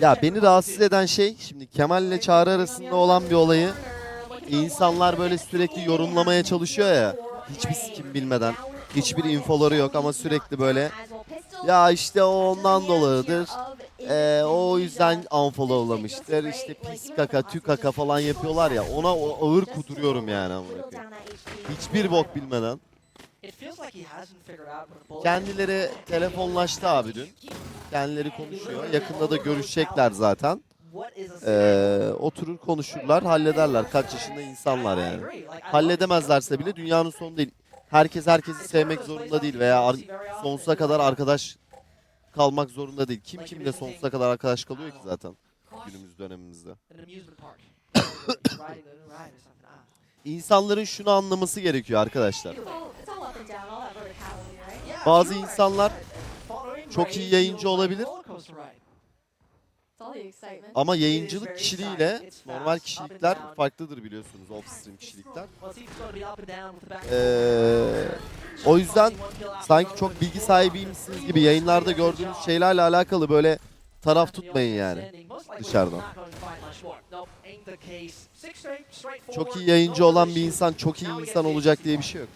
Ya beni rahatsız eden şey şimdi Kemal ile Çağrı arasında olan bir olayı insanlar böyle sürekli yorumlamaya çalışıyor ya. Hiçbir sikim bilmeden. Hiçbir infoları yok ama sürekli böyle ya işte o ondan dolayıdır. Ee, o yüzden unfollowlamıştır. İşte pis kaka, tü kaka falan yapıyorlar ya. Ona ağır kuduruyorum yani. Hiçbir bok bilmeden. Kendileri telefonlaştı abi dün. Kendileri konuşuyor. Yakında da görüşecekler zaten. Ee, oturur konuşurlar, hallederler. Kaç yaşında insanlar yani. Halledemezlerse bile dünyanın sonu değil. Herkes herkesi sevmek zorunda değil veya sonsuza kadar arkadaş kalmak zorunda değil. Kim kimle sonsuza kadar arkadaş kalıyor ki zaten günümüz dönemimizde. İnsanların şunu anlaması gerekiyor arkadaşlar. Bazı insanlar çok iyi yayıncı olabilir. Ama yayıncılık kişiliğiyle normal kişilikler farklıdır biliyorsunuz off-stream kişilikler. Ee, o yüzden sanki çok bilgi sahibiymişsiniz gibi yayınlarda gördüğünüz şeylerle alakalı böyle taraf tutmayın yani dışarıdan. Çok iyi yayıncı olan bir insan çok iyi insan olacak diye bir şey yok.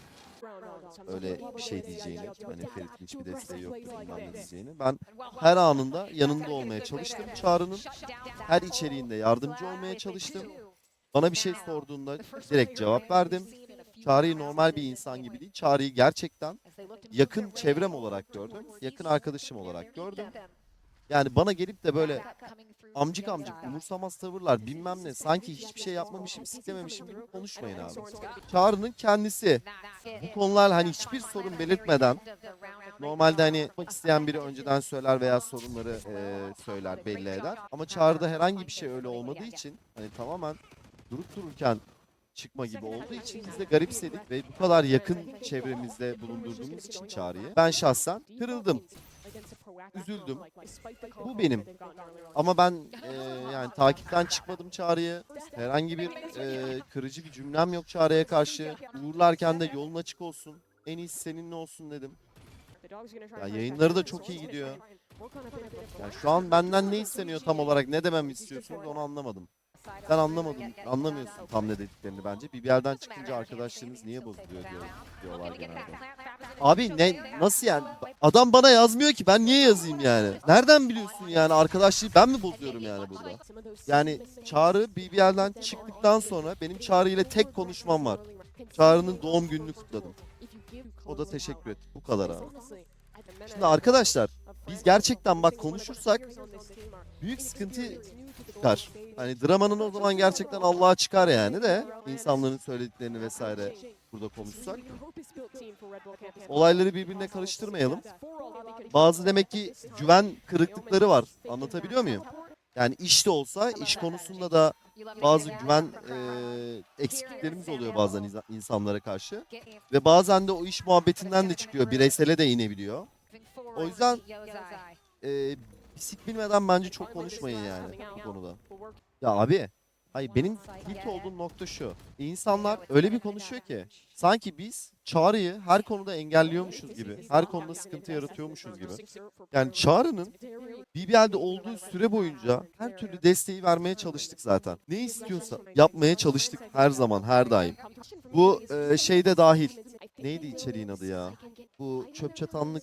Öyle bir şey diyeceğini, hani Ferit'in hiçbir desteği yok bilmem ne diyeceğini. Ben her anında yanında olmaya çalıştım Çağrı'nın. Her içeriğinde yardımcı olmaya çalıştım. Bana bir şey sorduğunda direkt cevap verdim. Çağrı'yı normal bir insan gibi değil. Çağrı'yı gerçekten yakın çevrem olarak gördüm. Yakın arkadaşım olarak gördüm. Yani bana gelip de böyle amcık amcık umursamaz tavırlar bilmem ne. sanki hiçbir şey yapmamışım siklememişim gibi konuşmayın abi. Çağrı'nın kendisi bu konular hani hiçbir sorun belirtmeden normalde hani yapmak isteyen biri önceden söyler veya sorunları eee, söyler belli eder. Ama Çağrı'da herhangi bir şey öyle olmadığı için hani tamamen durup dururken çıkma gibi olduğu için biz de garipsedik ve bu kadar yakın çevremizde bulundurduğumuz için Çağrı'yı ben şahsen kırıldım. Üzüldüm. Bu benim. Ama ben e, yani takipten çıkmadım Çağrı'yı. Herhangi bir e, kırıcı bir cümlem yok Çağrı'ya karşı. Uğurlarken de yolun açık olsun. En iyisi seninle olsun dedim. Ya yayınları da çok iyi gidiyor. Yani şu an benden ne isteniyor tam olarak ne dememi istiyorsunuz onu anlamadım. Sen anlamadın, anlamıyorsun tam ne dediklerini bence. Bir yerden çıkınca arkadaşlarınız niye bozuluyor diyor, diyorlar genelde. Abi ne nasıl yani? Adam bana yazmıyor ki ben niye yazayım yani? Nereden biliyorsun yani arkadaşlığı ben mi bozuyorum yani burada? Yani Çağrı bir yerden çıktıktan sonra benim Çağrı ile tek konuşmam var. Çağrı'nın doğum gününü kutladım. O da teşekkür etti. Bu kadar abi. Şimdi arkadaşlar biz gerçekten bak konuşursak büyük sıkıntı çıkar. Hani dramanın o zaman gerçekten Allah'a çıkar yani de insanların söylediklerini vesaire burada konuşsak. Olayları birbirine karıştırmayalım. Bazı demek ki güven kırıklıkları var. Anlatabiliyor muyum? Yani iş de olsa iş konusunda da bazı güven e, eksikliklerimiz oluyor bazen insa- insanlara karşı. Ve bazen de o iş muhabbetinden de çıkıyor. Bireysele de inebiliyor. O yüzden e, bisik bilmeden bence çok konuşmayın yani bu konuda. Ya abi, hayır benim tilt olduğum nokta şu. İnsanlar öyle bir konuşuyor ki sanki biz Çağrı'yı her konuda engelliyormuşuz gibi, her konuda sıkıntı yaratıyormuşuz gibi. Yani Çağrı'nın BBL'de olduğu süre boyunca her türlü desteği vermeye çalıştık zaten. Ne istiyorsa yapmaya çalıştık her zaman, her daim. Bu e, şeyde dahil. Neydi içeriğin adı ya? Bu çöp çatanlık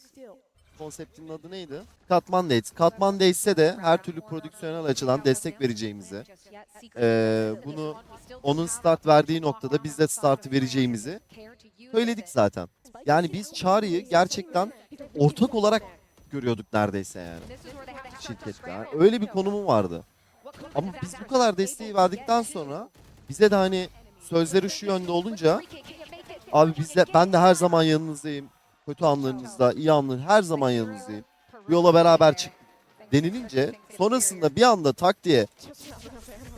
konseptinin adı neydi? Katman Dates. Katman Dates'e de her türlü prodüksiyonel açıdan destek vereceğimizi, Ee, bunu onun start verdiği noktada biz de startı vereceğimizi söyledik zaten. Yani biz Çağrı'yı gerçekten ortak olarak görüyorduk neredeyse yani şirkette. Yani öyle bir konumu vardı. Ama biz bu kadar desteği verdikten sonra bize de hani sözleri şu yönde olunca abi biz de, ben de her zaman yanınızdayım. Kötü anlarınızda, iyi anların her zaman yanınızdayım. Yola beraber çık denilince sonrasında bir anda tak diye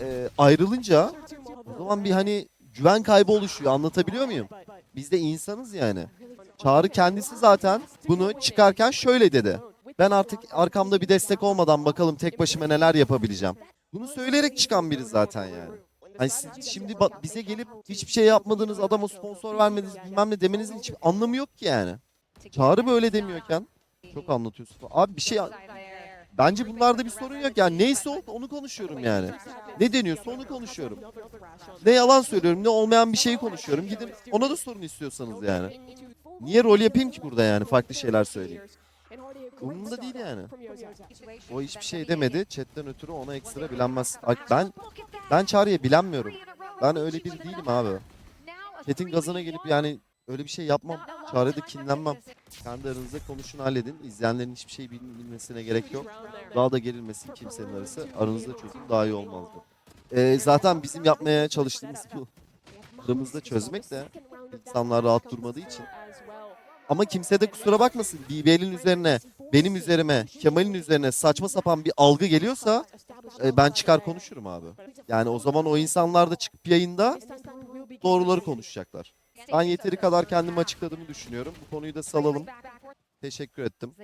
e, ayrılınca o zaman bir hani güven kaybı oluşuyor. Anlatabiliyor muyum? Biz de insanız yani. Çağrı kendisi zaten bunu çıkarken şöyle dedi. Ben artık arkamda bir destek olmadan bakalım tek başıma neler yapabileceğim. Bunu söyleyerek çıkan biri zaten yani. Hani siz şimdi bize gelip hiçbir şey yapmadınız, adama sponsor vermediniz bilmem ne demenizin hiçbir anlamı yok ki yani. Çağrı böyle demiyorken çok anlatıyorsun. Abi bir şey bence bunlarda bir sorun yok. Yani neyse o- onu konuşuyorum yani. Ne deniyorsa onu konuşuyorum. Ne yalan söylüyorum ne olmayan bir şeyi konuşuyorum. Gidin ona da sorun istiyorsanız yani. Niye rol yapayım ki burada yani farklı şeyler söyleyeyim. Umurumda değil yani. O hiçbir şey demedi. Chatten ötürü ona ekstra bilenmez. Ben ben Çağrı'ya bilenmiyorum. Ben öyle biri değilim abi. Chat'in gazına gelip yani öyle bir şey yapmam. Çağrı'ya da kinlenmem. Kendi aranızda konuşun halledin. İzleyenlerin hiçbir şey bil- bilmesine gerek yok. Daha da gerilmesin kimsenin arası. Aranızda çözün daha iyi olmazdı. Ee, zaten bizim yapmaya çalıştığımız bu. Aramızda çözmek de insanlar rahat durmadığı için. Ama kimse de kusura bakmasın. BBL'in üzerine, benim üzerime, Kemal'in üzerine saçma sapan bir algı geliyorsa e, ben çıkar konuşurum abi. Yani o zaman o insanlar da çıkıp yayında doğruları konuşacaklar. Ben yeteri kadar kendimi açıkladığımı düşünüyorum. Bu konuyu da salalım. Teşekkür ettim.